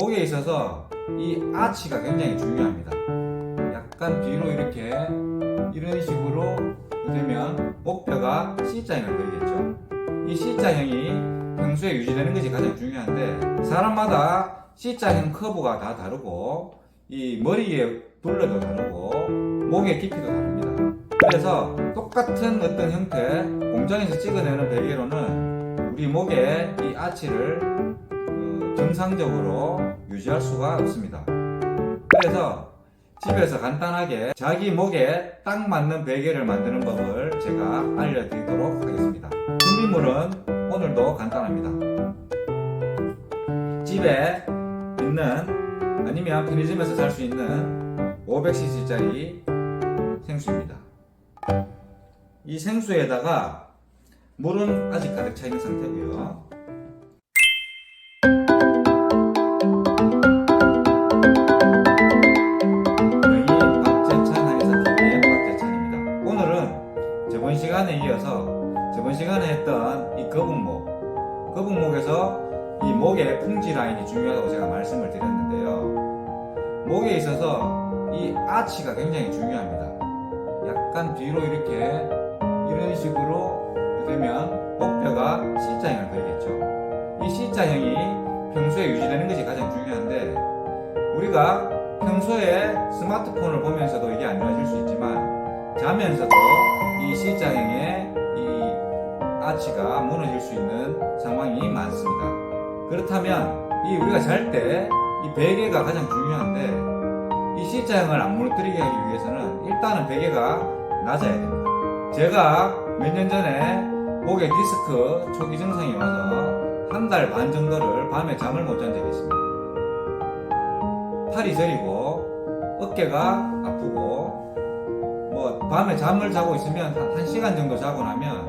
목에 있어서 이 아치가 굉장히 중요합니다. 약간 뒤로 이렇게 이런 식으로 되면 목뼈가 C자형을 그리겠죠. 이 C자형이 평소에 유지되는 것이 가장 중요한데 사람마다 C자형 커브가 다 다르고 이 머리의 둘레도 다르고 목의 깊이도 다릅니다. 그래서 똑같은 어떤 형태 공장에서 찍어내는 베개로는 우리 목의 이 아치를 어, 정상적으로 유지할 수가 없습니다. 그래서 집에서 간단하게 자기 목에 딱 맞는 베개를 만드는 법을 제가 알려드리도록 하겠습니다. 준비물은 오늘도 간단합니다. 집에 있는 아니면 편의점에서 살 수 있는 500cc짜리 생수입니다. 이 생수에다가 물은 아직 가득 차 있는 상태고요. 풍지 라인이 중요하다고 제가 말씀을 드렸는데요. 목에 있어서 이 아치가 굉장히 중요합니다. 약간 뒤로 이렇게 이런 식으로 되면 목뼈가 C자형을 그리겠죠. 이 C자형이 평소에 유지되는 것이 가장 중요한데 우리가 평소에 스마트폰을 보면서도 이게 안 좋아질 수 있지만 자면서도 이 C자형의 이 아치가 무너질 수 있는 상황이 많습니다. 그렇다면 이 우리가 잘 때 이 베개가 가장 중요한데 이 C자형을 안 무너뜨리게 하기 위해서는 일단은 베개가 낮아야 됩니다. 제가 몇 년 전에 목에 디스크 초기 증상이 와서 한 달 반 정도를 밤에 잠을 못 잔 적이 있습니다. 팔이 저리고 어깨가 아프고 뭐 밤에 잠을 자고 있으면 한 1시간 정도 자고 나면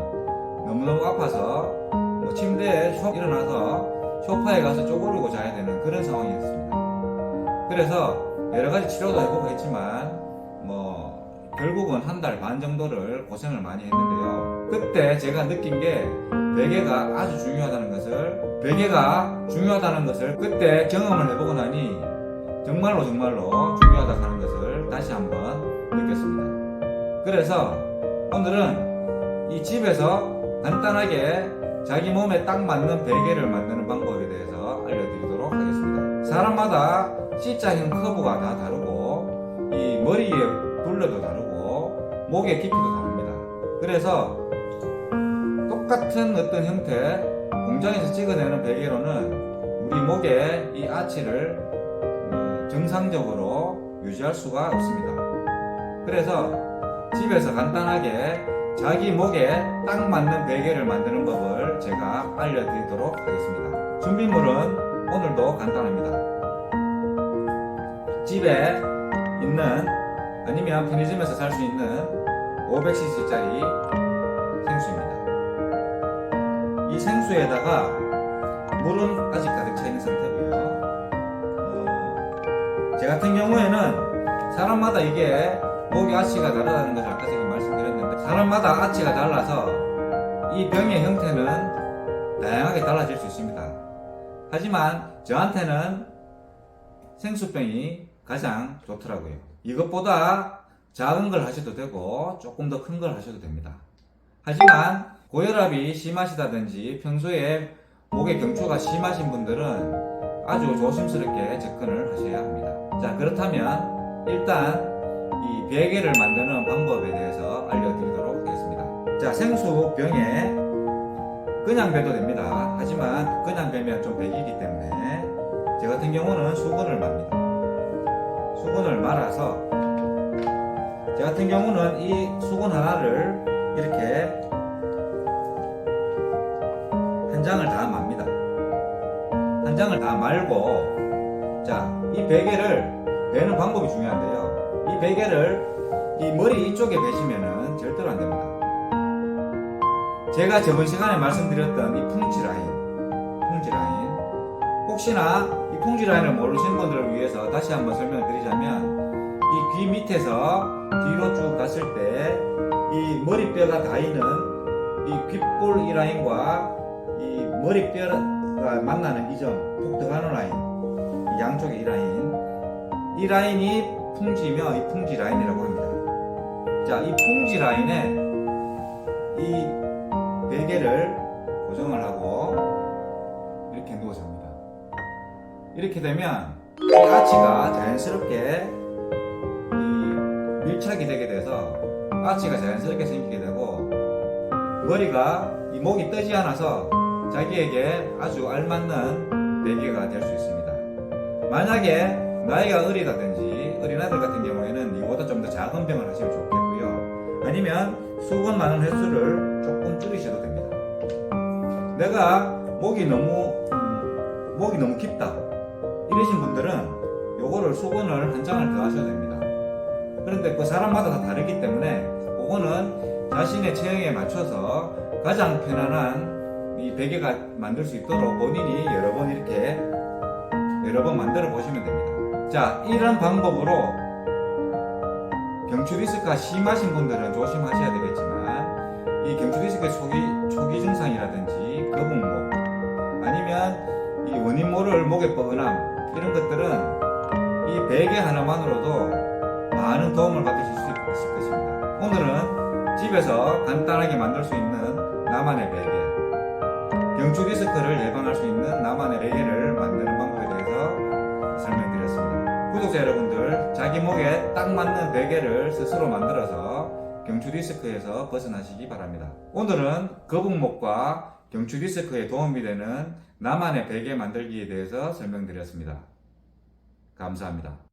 너무너무 아파서 뭐 침대에 슉 일어나서 소파에 가서 쪼그리고 자야 되는 그런 상황이었습니다. 그래서 여러 가지 치료도 해보고 했지만 뭐 결국은 한 달 반 정도를 고생을 많이 했는데요. 그때 제가 느낀 게 베개가 아주 중요하다는 것을 베개가 중요하다는 것을 그때 경험을 해보고 나니 정말로 정말로 중요하다 하는 것을 다시 한번 느꼈습니다. 그래서 오늘은 이 집에서 간단하게 자기 몸에 딱 맞는 베개를 만드는 방법에 대해서 알려드리도록 하겠습니다. 사람마다 C자형 커브가 다 다르고 이 머리의 둘레도 다르고 목의 깊이도 다릅니다. 그래서 똑같은 어떤 형태 공장에서 찍어내는 베개로는 우리 목의 이 아치를 음, 정상적으로 유지할 수가 없습니다. 그래서 집에서 간단하게 자기 목에 딱 맞는 베개를 만드는 법을 제가 알려드리도록 하겠습니다. 준비물은 오늘도 간단합니다. 집에 있는 아니면 편의점에서 살 수 있는 500cc짜리 생수입니다. 이 생수에다가 물은 아직 가득 차 있는 상태고요. 어, 제 같은 경우에는 사람마다 이게 목이 아치가 다르다는 것을 아까 사람마다 아치가 달라서 이 병의 형태는 다양하게 달라질 수 있습니다. 하지만 저한테는 생수병이 가장 좋더라고요. 이것보다 작은 걸 하셔도 되고 조금 더 큰 걸 하셔도 됩니다. 하지만 고혈압이 심하시다든지 평소에 목의 경추가 심하신 분들은 아주 조심스럽게 접근을 하셔야 합니다. 자, 그렇다면 일단 이 베개를 만드는 방법에 대해서 알려 자, 생수 병에 그냥 배도 됩니다. 하지만 그냥 배면 좀 배기기 때문에 제 같은 경우는 수건을 맙니다. 수건을 말아서 제 같은 경우는 이 수건 하나를 이렇게 한 장을 다 맙니다. 한 장을 다 말고 자, 이 베개를 베는 방법이 중요한데요. 이 베개를 이 머리 이쪽에 베시면은 절대로 안 됩니다. 제가 저번 시간에 말씀드렸던 이 풍지 라인, 풍지 라인. 혹시나 이 풍지 라인을 모르시는 분들을 위해서 다시 한번 설명을 드리자면 이 귀 밑에서 뒤로 쭉 갔을 때 이 머리뼈가 닿이는 이 귓볼 이 라인과 이 머리뼈가 만나는 이 점, 톡 들어가는 라인, 이 양쪽에 이 라인. 이 라인이 풍지며 이 풍지 라인이라고 합니다. 자, 이 풍지 라인에 이 베개를 고정을 하고 이렇게 누워줍니다. 이렇게 되면 이 아치가 자연스럽게 이 밀착이 되게 돼서 아치가 자연스럽게 생기게 되고 머리가 이 목이 뜨지 않아서 자기에게 아주 알맞는 베개가 될 수 있습니다. 만약에 나이가 어리다든지 어린아이들 같은 경우에는 이보다 좀 더 작은 병을 하시면 좋겠고요. 아니면 수건 많은 횟수를 조금 줄이셔도 됩니다. 내가 목이 너무 음, 목이 너무 깊다 이러신 분들은 요거를 수건을 한 장을 더 하셔도 됩니다. 그런데 그 사람마다 다 다르기 때문에 그거는 자신의 체형에 맞춰서 가장 편안한 이 베개가 만들 수 있도록 본인이 여러 번 이렇게 여러 번 만들어 보시면 됩니다. 자, 이런 방법으로 경추 디스크가 심하신 분들은 조심하셔야 되겠지만 이 경추 디스크의 초기 초기 증상이라든지 거북목 아니면 이 원인 모를 목의 뻐근함 이런 것들은 이 베개 하나만으로도 많은 도움을 받으실 수 있을 것입니다. 오늘은 집에서 간단하게 만들 수 있는 나만의 베개 경추 디스크를 예방할 수 있는 나만의 베개를 만드는 방법에 대해서 설명드렸습니다. 구독자 여러분들, 자기 목에 딱 맞는 베개를 스스로 만들어서 경추 디스크에서 벗어나시기 바랍니다. 오늘은 거북목과 경추 디스크에 도움이 되는 나만의 베개 만들기에 대해서 설명드렸습니다. 감사합니다.